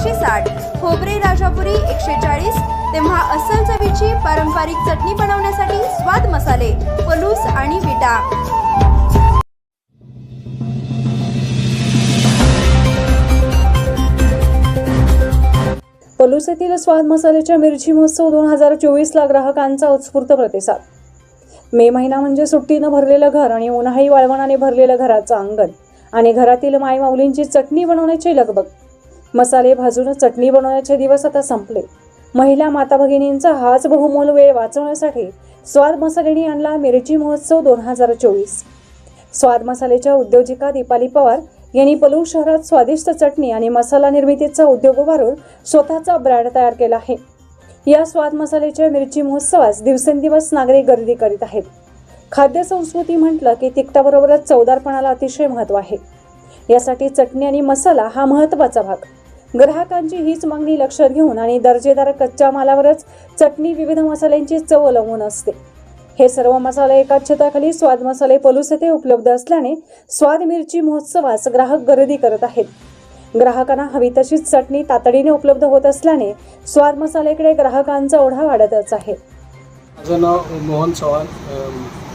एकशे साठ खोबरे राजापुरी एकशे चाळीस तेव्हा अस्सल चवीची पारंपरिक चटणी बनवण्यासाठी स्वाद मसाले पलूस आणि विटा. पलूस येथील स्वाद मसाल्याच्या मिरची महोत्सव दोन हजार चोवीसला ग्राहकांचा उत्स्फूर्त प्रतिसाद. मे महिना म्हणजे सुट्टीनं भरलेलं घर आणि उन्हाळी वाळवणाने भरलेलं घराचं अंगण आणि घरातील माय माऊलींची चटणी बनवण्याची लगबग. मसाले भाजून चटणी बनवण्याचे दिवस आता संपले. महिला माता भगिनींचा हाच बहुमोल वेळ वाचवण्यासाठी स्वाद मसालेनी आणला मिरची महोत्सव दोन हजार चोवीस. स्वाद मसाल्याच्या उद्योजिका दीपाली पवार यांनी पलूर शहरात स्वादिष्ट चटणी आणि मसाला निर्मितीचा उद्योग उभारून स्वतःचा ब्रँड तयार केला आहे. या स्वाद मसाल्याच्या मिरची महोत्सवास दिवसेंदिवस नागरिक गर्दी करीत आहेत. खाद्य संस्कृती म्हटलं की तिखटाबरोबरच चवदारपणाला अतिशय महत्त्व आहे. यासाठी चटणी आणि मसाला हा महत्त्वाचा भाग. ग्राहकांची हीच मागणी लक्षात घेऊन आणि दर्जेदार कच्च्या मालावरच चटणी विविध मसाल्यांची चव अवलंबून असते. हे सर्व मसाले एकाच छताखाली स्वाद मसाले पलूस येथे उपलब्ध असल्याने स्वाद मिरची महोत्सवास ग्राहक गर्दी करत आहेत. ग्राहकांना हवी तशीच चटणी तातडीने उपलब्ध होत असल्याने स्वाद मसाल्याकडे ग्राहकांचा ओढा वाढतच आहे. माझं नाव मोहन चव्हाण.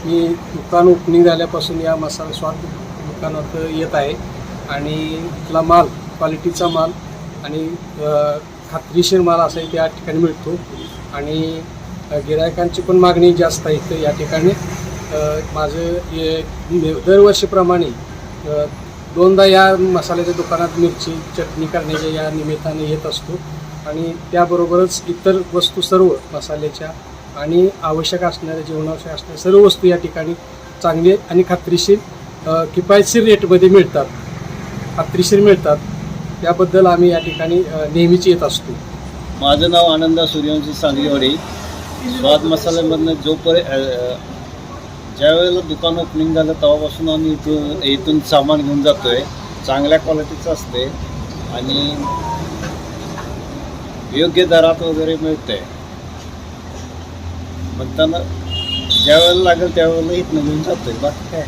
मी दुकान ओपनिंग झाल्यापासून या मसाला स्वाद दुकानात येत आहे आणि इथला माल क्वालिटीचा माल आणि खात्रीशीर माल असा त्या ठिकाणी मिळतो. आणि गिरायकांची पण मागणी जास्त आहे तर या ठिकाणी. माझं दरवर्षीप्रमाणे दोनदा या मसाल्याच्या दुकानात मिरची चटणी करण्याच्या या निमित्ताने येत असतो. आणि त्याबरोबरच इतर वस्तू सर्व मसाल्याच्या आणि आवश्यक असणाऱ्या जीवनावश्यक असणाऱ्या सर्व वस्तू या ठिकाणी चांगले आणि खात्रीशीर किफायतशीर रेटमध्ये मिळतात. खात्रीशीर मिळतात. त्याबद्दल आम्ही या ठिकाणी नेहमीच येत असतो. माझं नाव आनंदा सूर्यवंशी सांगलीवाडी. स्वाद मसाल्यामधनं जोपर्यंत ज्या वेळेला दुकान ओपनिंग झालं तेव्हापासून आम्ही इथून इथून सामान घेऊन जातो आहे चांगल्या क्वालिटीचं असते आणि योग्य दरात वगैरे मिळते म्हणताना ज्या वेळेला लागेल त्यावेळेला इथनं घेऊन जातो आहे बाकी काय